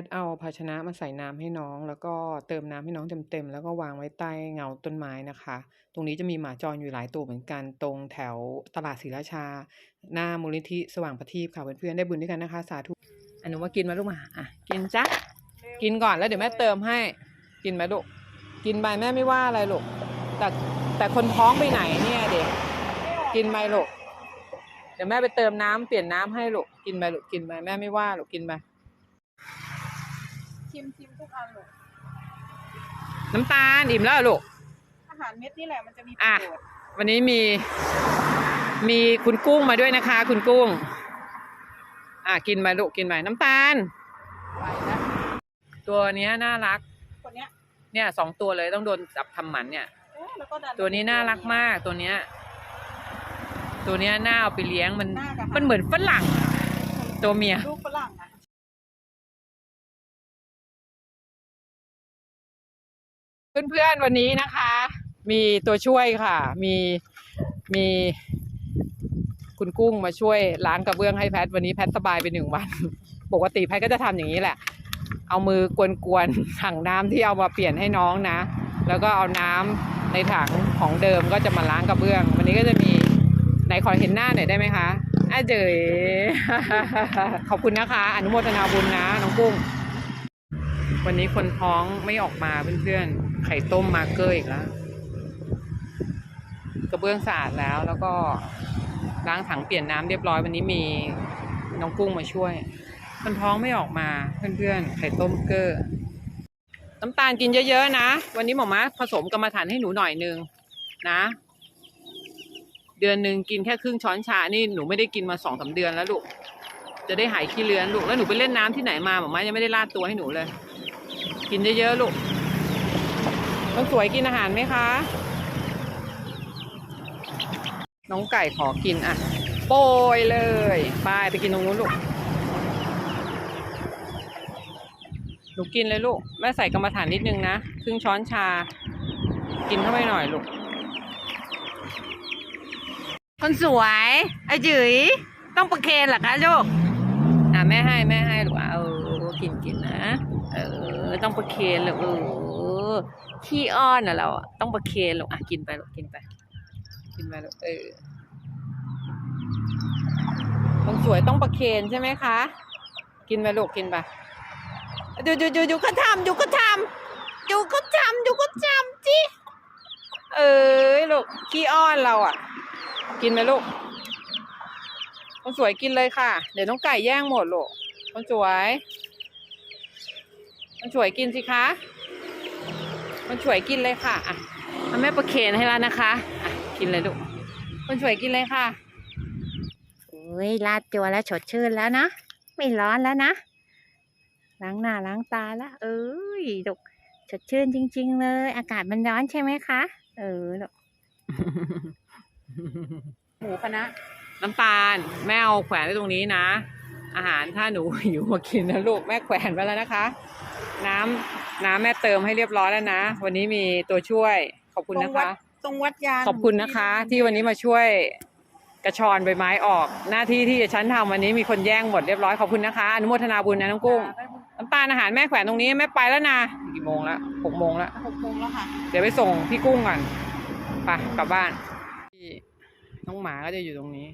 ทย์เอาภาชนะมาใส่น้ำให้น้อง แล้วก็เติมน้ำให้น้องเต็มๆแล้วก็วางไว้ใต้เงาต้นไม้นะคะ ตรงนี้จะมีหมาจรอยู่หลายตัวเหมือนกันตรงแถวตลาดศรีราชา หน้ามูลนิธิสว่างประทีปค่ะเพื่อนๆได้บุญด้วยกันนะคะ สาธุอนุว่ากินมาลูกมาอะกินจ้ะกินก่อนแล้วเดี๋ยวแม่เติมให้กินไหมลูกกินไปแม่ไม่ว่าอะไรลูกแต่แต่คนท้องไปไหนเนี่ยเด็กกินไหมลูกเดี๋ยวแม่ไปเติมน้ำเปลี่ยนน้ำให้ลูกกินไปลูกกินไปแม่ไม่ว่าลูกกินไป ชิมชิมทุกอันเลยน้ำตาลอิ่มแล้วเหรอลูก อาหารเม็ดนี่แหละมันจะมีปอะระโยชน์วันนี้มีมีคุณกุ้งมาด้วยนะคะ คุณกุ้ง อะกินไปลูกกินไปน้ำตาล ไปแล้วตัวเนี้ยน่ารัก คนเนี้ยเนี่ยสองตัวเลยต้องโดนจับทำหมันเนี่ย เอ๊ะแล้วก็ดันตัวนี้น่ารักมากตัวเนี้ย ตัวเนี้ยน่าเอาไปเลี้ยงมัน หน้ากับมันเหมือนฝรั่งอะตัวเมีย ลูกฝรั่งอะ เพื่อนๆวันนี้นะคะ มีตัวช่วยค่ะ มีมีคุณกุ้งมาช่วยล้างกระเบื้องให้แพท วันนี้แพทสบายไปหนึ่งวัน ปกติแพทก็จะทำอย่างนี้แหละ เอามือกวนๆถังน้ำที่เอามาเปลี่ยนให้น้องนะ แล้วก็เอาน้ำในถังของเดิมก็จะมาล้างกระเบื้อง วันนี้ก็จะมีไหนขอเห็นหน้าหน่อยได้ไหมคะอาเจยขอบคุณนะคะ อนุโมทนาบุญนะน้องกุ้ง วันนี้คนท้องไม่ออกมาเพื่อนๆ ไข่ต้มมาเกอร์อีกแล้ว กระเบื้องสะอาดแล้วแล้วก็ล้างถังเปลี่ยนน้ำเรียบร้อยวันนี้มีน้องกุ้งมาช่วย คนท้องไม่ออกมาเพื่อนๆ ไข่ต้มเกอร์น้ำตาลกินเยอะๆนะ วันนี้หมอมาผสมกรรมฐานให้หนูหน่อยนึงนะ เดือนหนึ่งกินแค่ครึ่งช้อนชา นี่หนูไม่ได้กินมาสองสาเดือนแล้วลูก จะได้หายขี้เลือนลูก แล้วหนูไปเล่นน้ำที่ไหนมาหมอมายังไม่ได้ลาดตัวให้หนูเลย กินเยอะๆลูกต้องสวยกินอาหารไหมคะ น้องไก่ขอกินอะ โปรยเลยไปไปกินตรงนู้นลูกหนูกินเลยลูก แม่ใส่กรรมฐานนิดนึงนะครึ่งช้อนชา กินเข้าไปหน่อยลูก คนสวยไอ้จื๋ยต้องประเคนเหรอคะลูก อะแม่ให้แม่ให้ลูกอะเออกินกินนะ เออ ต้องประเคนลูกเออขี้อ้อนอะเราอะต้องประเคนลูกอะกินไปลูกกินไป กินไปลูกเออคนสวยต้องประเคนใช่ไหมคะ กินไปลูกกินไปดูดูดูดูเขาทำดูเขาทำดูเขาทำดูเขาทำจิเอ้ยลูกขี้อ้อนเราอะ กินไหมลูกคนสวยกินเลยค่ะ เดี๋ยวน้องไก่แย่งหมดลูกคนสวย คนสวยกินสิคะคนสวยกินเลยค่ะ อะเอาแม่ประเคนให้แล้วนะคะอะกินเลยลูกคนสวยกินเลยค่ะโอ้ยลาดตัวแล้วสดชื่นแล้วนะ ไม่ร้อนแล้วนะ ล้างหน้าล้างตาแล้ว เอ้ยลูกสดชื่นจริง ๆ เลย อากาศมันร้อนใช่ไหมคะ เออลูกหมูคณะน้ำตาล แม่เอาแขวนไว้ตรงนี้นะ อาหารถ้าหนูหิวมากินนะลูก แม่แขวนไว้แล้วนะคะ น้ำน้ำแม่เติมให้เรียบร้อยแล้วนะ วันนี้มีตัวช่วยขอบคุณตรงนะวัดคะ ตรงวัดยางขอบคุณนะคะ ที่วันนี้มาช่วยกระชอนใบไม้ออก หน้าที่ที่ฉันทำวันนี้มีคนแย่งหมดเรียบร้อยขอบคุณนะคะอนุโมทนาบุญนะน้องกุ้งได้บุญน้ำตาลอาหารแม่แขวนตรงนี้แม่ไปแล้วนะกี่โมงแล้วหกโมงแล้วหกโมงแล้วค่ะ เดี๋ยวไปส่งพี่กุ้งก่อนไปกลับบ้านพี่น้องหมาก็จะอยู่ตรงนี้